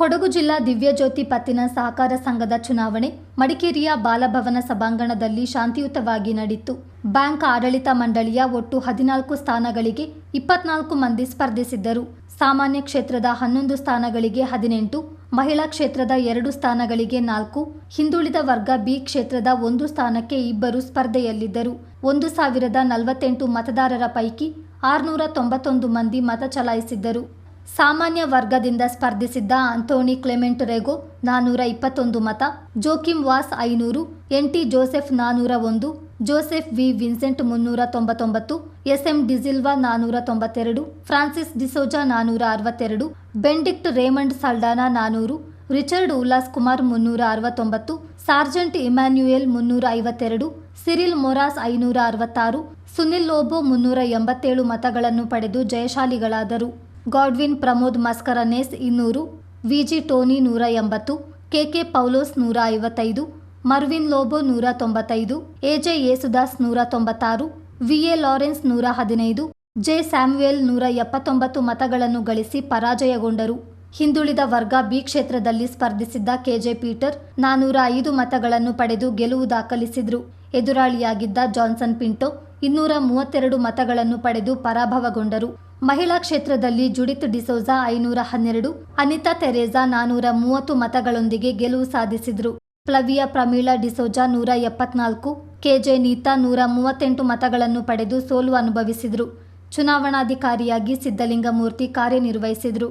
ಕೊಡಗು ಜಿಲ್ಲಾ ದಿವ್ಯಜ್ಯೋತಿ ಪತ್ತಿನ ಸಹಕಾರ ಸಂಘದ ಚುನಾವಣೆ ಮಡಿಕೇರಿಯ ಬಾಲಭವನ ಸಭಾಂಗಣದಲ್ಲಿ ಶಾಂತಿಯುತವಾಗಿ ನಡೆಯಿತು ಬ್ಯಾಂಕ್ ಆಡಳಿತ ಮಂಡಳಿಯ ಒಟ್ಟು ಹದಿನಾಲ್ಕು ಸ್ಥಾನಗಳಿಗೆ ಇಪ್ಪತ್ನಾಲ್ಕು ಮಂದಿ ಸ್ಪರ್ಧಿಸಿದ್ದರು. ಸಾಮಾನ್ಯ ಕ್ಷೇತ್ರದ ಹನ್ನೊಂದು ಸ್ಥಾನಗಳಿಗೆ ಹದಿನೆಂಟು, ಮಹಿಳಾ ಕ್ಷೇತ್ರದ ಎರಡು ಸ್ಥಾನಗಳಿಗೆ ನಾಲ್ಕು, ಹಿಂದುಳಿದ ವರ್ಗ ಬಿ ಕ್ಷೇತ್ರದ ಒಂದು ಸ್ಥಾನಕ್ಕೆ ಇಬ್ಬರು ಸ್ಪರ್ಧೆಯಲ್ಲಿದ್ದರು. ಒಂದು ಸಾವಿರದ ನಲವತ್ತೆಂಟು ಮತದಾರರ ಪೈಕಿ ಆರುನೂರ ತೊಂಬತ್ತೊಂದು ಮಂದಿ ಮತ ಚಲಾಯಿಸಿದ್ದರು. ಸಾಮಾನ್ಯ ವರ್ಗದಿಂದ ಸ್ಪರ್ಧಿಸಿದ್ದ ಅಂಥೋನಿ ಕ್ಲೆಮೆಂಟ್ ರೆಗೋ ನಾನೂರ ಇಪ್ಪತ್ತೊಂದು ಮತ ಜೋಕಿಮ್ ವಾಸ್ ಐನೂರು ಎಂಟಿ ಜೋಸೆಫ್ ನಾನೂರ ಒಂದು, ಜೋಸೆಫ್ ವಿ ವಿನ್ಸೆಂಟ್ ಮುನ್ನೂರ ತೊಂಬತ್ತೊಂಬತ್ತು ಎಸ್ಎಂ ಡಿಸಿಲ್ವಾ ನಾನೂರ ತೊಂಬತ್ತೆರಡು, ಫ್ರಾನ್ಸಿಸ್ ಡಿಸೋಜಾ ನಾನೂರ ಅರವತ್ತೆರಡು, ಬೆಂಡಿಕ್ಟ್ ರೇಮಂಡ್ ಸಲ್ಡಾನಾ ನಾನೂರು, ರಿಚರ್ಡ್ ಉಲ್ಲಾಸ್ ಕುಮಾರ್ ಮುನ್ನೂರ ಅರವತ್ತೊಂಬತ್ತು, ಸಾರ್ಜೆಂಟ್ ಇಮ್ಯಾನ್ಯುಯೆಲ್ ಮುನ್ನೂರ ಐವತ್ತೆರಡು, ಸಿರಿಲ್ ಮೊರಾಸ್ ಐನೂರ ಅರವತ್ತಾರು, ಸುನಿಲ್ ಲೋಬೋ ಮುನ್ನೂರ ಎಂಬತ್ತೇಳು ಮತಗಳನ್ನು ಪಡೆದು ಜಯಶಾಲಿಗಳಾದರು. ಗಾಡ್ವಿನ್, ಪ್ರಮೋದ್ ಮಸ್ಕರನೇಸ್ ಇನ್ನೂರು, ವಿಜಿ ಟೋನಿ ನೂರ ಎಂಬತ್ತು ಕೆಕೆ ಪೌಲೋಸ್ ನೂರ ಐವತ್ತೈದು, ಮರ್ವಿನ್ ಲೋಬೋ ನೂರ ತೊಂಬತ್ತೈದು ಎಜೆ ಯೇಸುದಾಸ್ ನೂರ ತೊಂಬತ್ತಾರು ವಿಎ ಲಾರೆನ್ಸ್ ನೂರ ಹದಿನೈದು, ಜೆ ಸ್ಯಾಮ್ಯುಯಲ್ ನೂರ ಎಪ್ಪತ್ತೊಂಬತ್ತು ಮತಗಳನ್ನು ಗಳಿಸಿ ಪರಾಜಯಗೊಂಡರು. ಹಿಂದುಳಿದ ವರ್ಗ ಬಿ ಕ್ಷೇತ್ರದಲ್ಲಿ ಸ್ಪರ್ಧಿಸಿದ್ದ ಕೆಜೆ ಪೀಟರ್ ನಾನೂರ ಐದು ಮತಗಳನ್ನು ಪಡೆದು ಗೆಲುವು ದಾಖಲಿಸಿದ್ರು. ಎದುರಾಳಿಯಾಗಿದ್ದ ಜಾನ್ಸನ್ ಪಿಂಟೋ ಇನ್ನೂರ ಮೂವತ್ತೆರಡು ಮತಗಳನ್ನು ಪಡೆದು ಪರಾಭವಗೊಂಡರು. ಮಹಿಳಾ ಕ್ಷೇತ್ರದಲ್ಲಿ ಜುಡಿತ್ ಡಿಸೋಜಾ ಐನೂರ ಹನ್ನೆರಡು ಅನಿತಾ ತೆರೇಜಾ ನಾನೂರ ಮೂವತ್ತು ಮತಗಳೊಂದಿಗೆ ಗೆಲುವು ಸಾಧಿಸಿದರು. ಪ್ಲವಿಯಾ ಪ್ರಮೀಳಾ ಡಿಸೋಜಾ ನೂರ ಎಪ್ಪತ್ನಾಲ್ಕು ಕೆಜೆ ನೀತಾ ನೂರ ಮೂವತ್ತೆಂಟು ಮತಗಳನ್ನು ಪಡೆದು ಸೋಲು ಅನುಭವಿಸಿದರು. ಚುನಾವಣಾಧಿಕಾರಿಯಾಗಿ ಸಿದ್ದಲಿಂಗಮೂರ್ತಿ ಕಾರ್ಯನಿರ್ವಹಿಸಿದ್ರು.